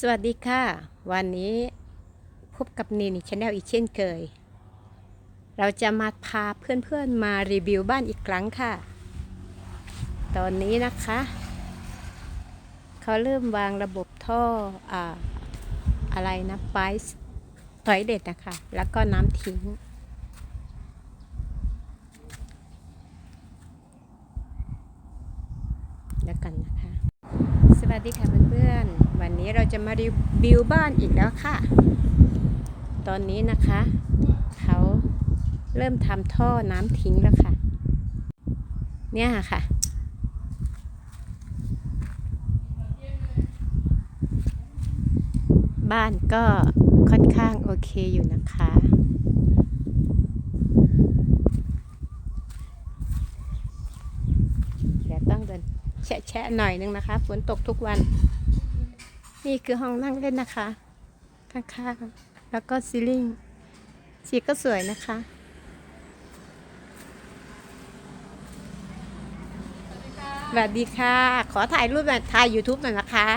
สวัสดีค่ะ วันนี้พบกับนีนี่ชาแนลอีกเช่นเคย เราจะมาพาเพื่อนๆมารีวิวบ้านอีกครั้งค่ะ ตอนนี้นะคะ เขาเริ่มวางระบบท่ออ่าอะไรนะไฟถอยเด็ดนะคะ แล้วก็น้ำทิ้ง แล้วกันนะคะ สวัสดีค่ะเพื่อนๆ วันนี้เราจะมารีวิวบ้านอีกแล้วค่ะ ตอนนี้นะคะ เขาเริ่มทำท่อน้ำทิ้งแล้วค่ะ เนี่ยค่ะ บ้านก็ค่อนข้างโอเคอยู่นะคะเดี๋ยวต้องเดินแฉะๆหน่อยนึงนะคะ ฝนตกทุกวัน นี่คือห้องนั่งเล่นนะคะ ข้างๆ แล้วก็ซีลิ่งสีก็สวยนะคะ สวัสดีค่ะ ขอถ่ายรูปหน่อยถ่าย YouTube หน่อยนะคะ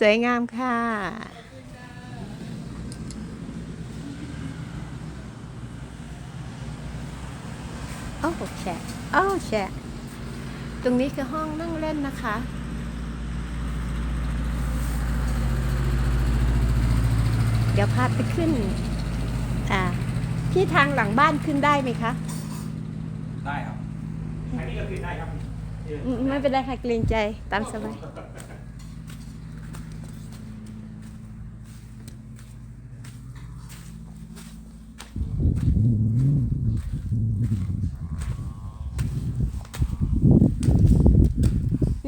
สวยงามค่ะโอ้แชโอ้แช ตรงนี้คือห้องนั่งเล่นนะคะ เดี๋ยวพาไปขึ้น อ่า ที่ทางหลังบ้านขึ้นได้ไหมคะ ได้ครับอันนี้ก็คือได้ครับอืมไม่เป็นไรค่ะเกรงใจตามสบาย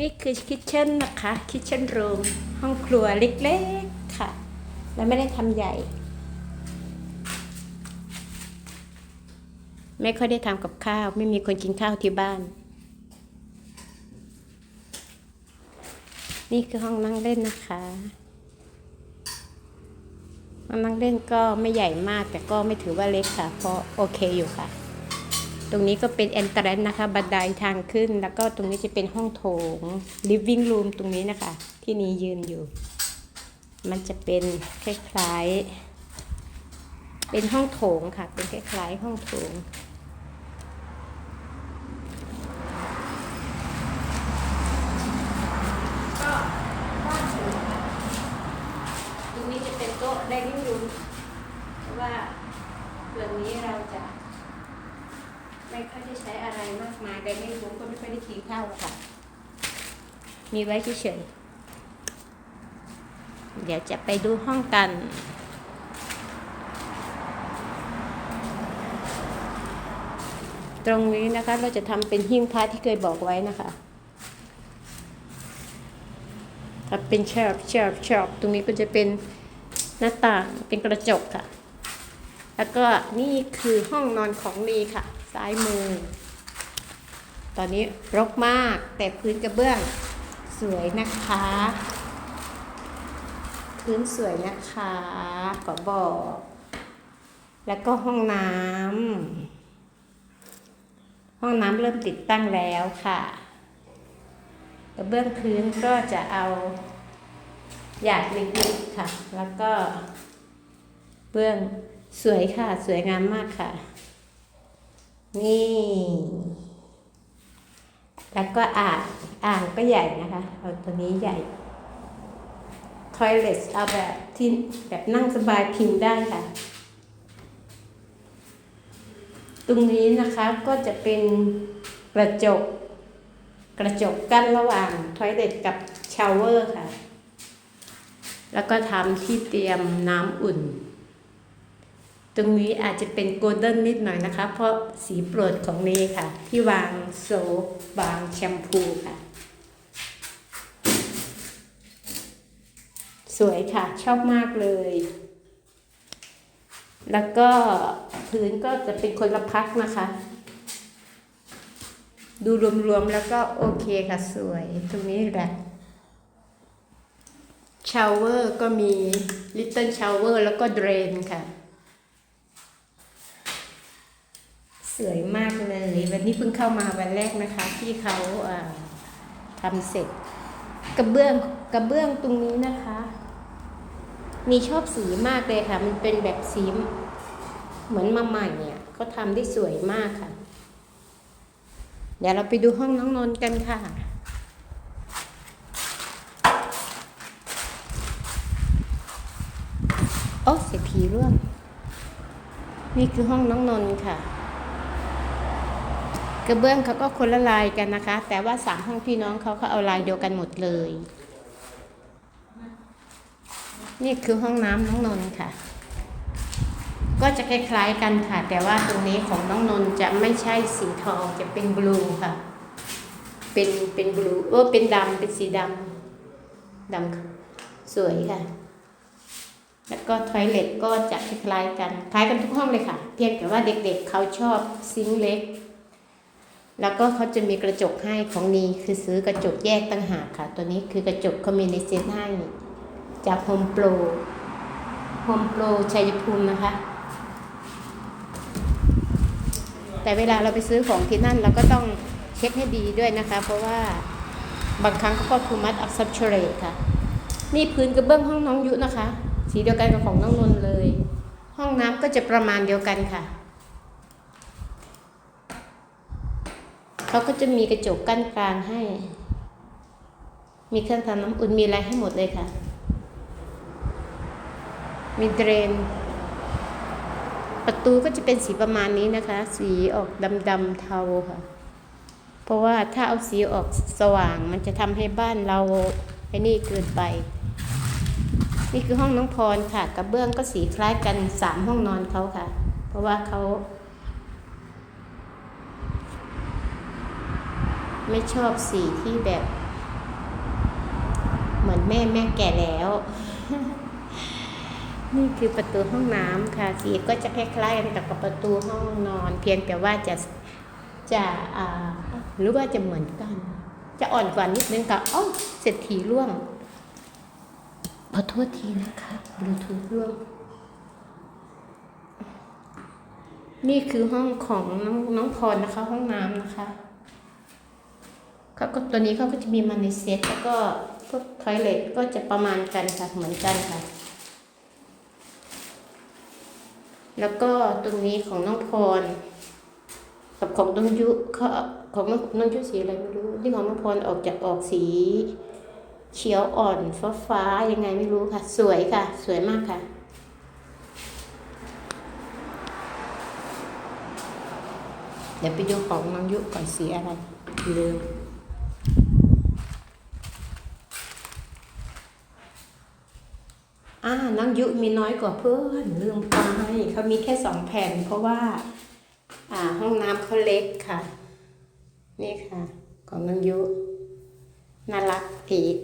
นี่คือคิทเช่นนะคะคิทเช่นรูมห้องครัวเล็กๆค่ะ แล้วไม่ได้ทำใหญ่ ไม่ค่อยได้ทำกับข้าว ไม่มีคนกินข้าวที่บ้าน นี่คือห้องนั่งเล่นนะคะห้องนั่งเล่นก็ไม่ใหญ่มากแต่ก็ไม่ถือว่าเล็กค่ะ เพราะโอเคอยู่ค่ะ รงนี้ก็เป็น e n t r a n c e นะคะ บันไดทางขึ้น แล้วก็ตรงนี้จะเป็นห้องโถง living room ตรงนี้นะคะ ที่นี้ยืนอยู่ มันจะเป็นคล้ายๆ เป็นห้องโถงค่ะ เป็นคล้ายๆ ห้องโถงก็บ้านสวยค่ะตรงนี้จะเป็นโต๊ะ dining room เพราะว่าเรื่องนี้เราจะ ไม่ค่อยได้ใช้อะไรมากมาย dining room ก็ไม่ค่อยได้กินข้าวหรอกค่ะ มีไว้เฉยๆเดี๋ยวจะไปดูห้องกันตรงนี้นะคะเราจะทำเป็นหิ้งพระที่เคยบอกไว้นะคะถ้าเป็นเชฟเชฟเชฟตรงนี้ก็จะเป็นหน้าต่างเป็นกระจกค่ะ แล้วก็นี่คือห้องนอนของนีค่ะ ซ้ายมือ ตอนนี้รกมากแต่พื้นกระเบื้องสวยนะคะ พื้นสวยนะคะขอบอก แล้วก็ห้องน้ำห้องน้ำเริ่มติดตั้งแล้วค่ะกระเบื้องพื้นก็จะเอาหยาดเล็กๆค่ะ แล้วก็เบื้องสวยค่ะ สวยงามมากค่ะ นี่ แล้วก็อ่างอ่างก็ใหญ่นะคะเอาตัวนี้ใหญ่ทอยเล t เอาแบบที่แบบนั่งสบายพิงได้ค่ะ ตรงนี้นะคะก็จะเป็นกระจก กระจกกั้นระหว่างทอยเล็ตกับชาวเวอร์ค่ะ แล้วก็ทำที่เตรียมน้ำอุ่น ตรงนี้อาจจะเป็นโกลเด้นนิดหน่อยนะคะ เพราะสีโปรดของเนค่ะ ที่วางโซฟวางแชมพูค่ะ สวยค่ะ ชอบมากเลย แล้วก็พื้นก็จะเป็นคนละพักนะคะ ดูรวมๆแล้วก็โอเคค่ะ สวยตรงนี้แหละชาวเวอร์ก็มี Little Shower แล้วก็เดรนค่ะ สวยมากเลย วันนี้เพิ่งเข้ามาวันแรกนะคะ ที่เขาทำเสร็จ กระเบื้องกระเบื้องตรงนี้นะคะ มีชอบสีมากเลยค่ะ มันเป็นแบบสีเหมือนมาใหม่เนี่ยเขาทำได้สวยมากค่ะ เดี๋ยวเราไปดูห้องน้องนนท์กันค่ะโอ้เศรษฐีร่วงนี่คือห้องน้องนนท์ค่ะ กระเบื้องเขาก็คนละลายกันนะคะ แต่ว่าสามห้องพี่น้องเขาเขาเอาลายเดียวกันหมดเลย นี่คือห้องน้ำน้องนนท์ค่ะ ก็จะคล้ายๆกันค่ะ แต่ว่าตรงนี้ของน้องนนท์จะไม่ใช่สีทองจะเป็นบลูค่ะ เป็นเป็นบลูเออเป็นดำเป็นสีดำดำสวยค่ะ แล้วก็ทอยเล็ตก็จะคล้ายๆกัน คล้ายกันทุกห้องเลยค่ะ เพียงแต่ว่าเด็กๆเขาชอบซิงเล็ก แล้วก็เขาจะมีกระจกให้ของนีคือซื้อกระจกแยกต่างหากค่ะ ตัวนี้คือกระจกเขามีในเซ็ตให้จากโฮมโปรโฮมโปรชัยภูมินะคะ แต่เวลาเราไปซื้อของที่นั่นเราก็ต้องเช็คให้ดีด้วยนะคะ เพราะว่าบางครั้งเขาก็คือมัดอักซับเชเรตค่ะ นี่พื้นกระเบื้องห้องน้องยุนะคะ สีเดียวกันกับของน้องนนท์เลย ห้องน้ำก็จะประมาณเดียวกันค่ะ เขาก็จะมีกระจกกั้นกลางให้ มีเครื่องทำน้ำอุ่นมีอะไรให้หมดเลยค่ะ มีเดรน ประตูก็จะเป็นสีประมาณนี้นะคะ สีออกดำๆเทาค่ะ เพราะว่าถ้าเอาสีออกสว่างมันจะทำให้บ้านเราไอ้นี่เกินไป นี่คือห้องน้องพรค่ะกระเบื้องก็สีคล้ายกันสามห้องนอนเขาค่ะ เพราะว่าเขา ไม่ชอบสีที่แบบ เหมือนแม่แม่แก่แล้ว นี่คือประตูห้องน้ำค่ะ สีก็จะคล้ายๆกันกับประตูห้องนอน เพียงแต่ว่าจะจะอ่าหรือว่าจะเหมือนกัน จะอ่อนกว่านิดนึงกับอ้อเศรษฐีร่วงขอโทษทีนะคะบลูทูธร่วงนี่คือห้องของน้องน้องพรนะคะ ห้องน้ำนะคะ เขาก็ตัวนี้เขาก็จะมีมาในเซ็ตแล้วก็พวกทอยเล็ตก็จะประมาณกันค่ะเหมือนกันค่ะ แล้วก็ตรงนี้ของน้องพร กับของน้องยุเขาของน้องน้องยุสีอะไรไม่รู้ที่ของน้องพรออกจากออกสี เขียวอ่อนฟ้าฟ้าๆยังไงไม่รู้ค่ะ สวยค่ะ สวยมากค่ะเดี๋ยวไปดูของน้องยุก่อนสีอะไรลืม อ่าน้องยุมีน้อยกว่าเพื่อนลืมไปเขามีแค่สองแผ่น เพราะว่า อ่า ห้องน้ำเขาเล็กค่ะ นี่ค่ะ ของน้องยุน่ารักอีก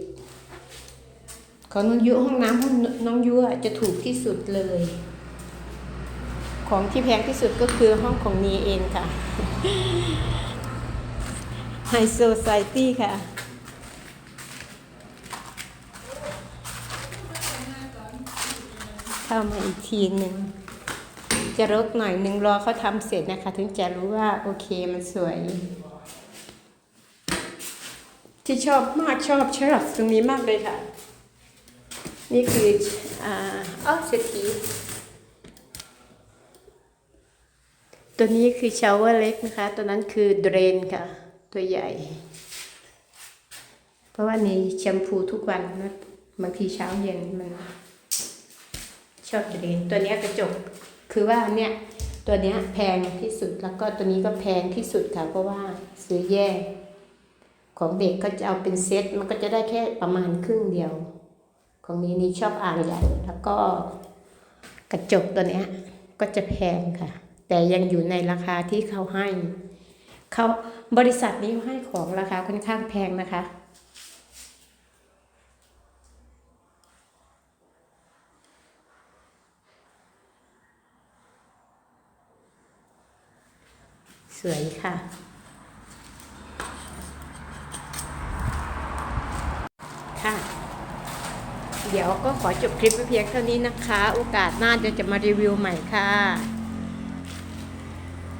ของน้องยุห้องน้ำห้องน้องยุจะถูกที่สุดเลย ของที่แพงที่สุดก็คือห้องของนีเองค่ะไฮโซไซตี้ค่ะ เข้ามาอีกทีหนึ่งจะรกหน่อยหนึ่งรอเขาทำเสร็จนะคะ ถึงจะรู้ว่าโอเคมันสวย ที่ชอบมากชอบชอบตรงนี้มากเลยค่ะ นี่คืออ่าอ๋อเศรษฐีตัวนี้คือชาวเวอร์เล็กนะคะ ตัวนั้นคือเดรนค่ะ ตัวใหญ่ เพราะว่านี่แชมพูทุกวันนะบางทีเช้าเย็นมัน ชอบเดรนตัวเนี้ยกระจกคือว่าเนี่ยตัวเนี้ยแพงที่สุดแล้วก็ตัวนี้ก็แพงที่สุดค่ะเพราะว่าซื้อแยกของเด็กก็จะเอาเป็นเซตมันก็จะได้แค่ประมาณครึ่งเดียว ของนี้นี่ชอบอ่างใหญ่แล้วก็กระจกตัวเนี้ยก็จะแพงค่ะ แต่ยังอยู่ในราคาที่เขาให้เขาบริษัทนี้ให้ของราคาค่อนข้างแพงนะคะ ส วยค่ะ ค่ะ เดี๋ยวก็ขอจบคลิปไว้เพียงเท่านี้นะคะ โอกาสหน้าเดี๋ยวจะมารีวิวใหม่ค่ะ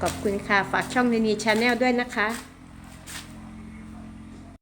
ขอบคุณค่ะ ฝากช่องในนี้ชาแนลด้วยนะคะ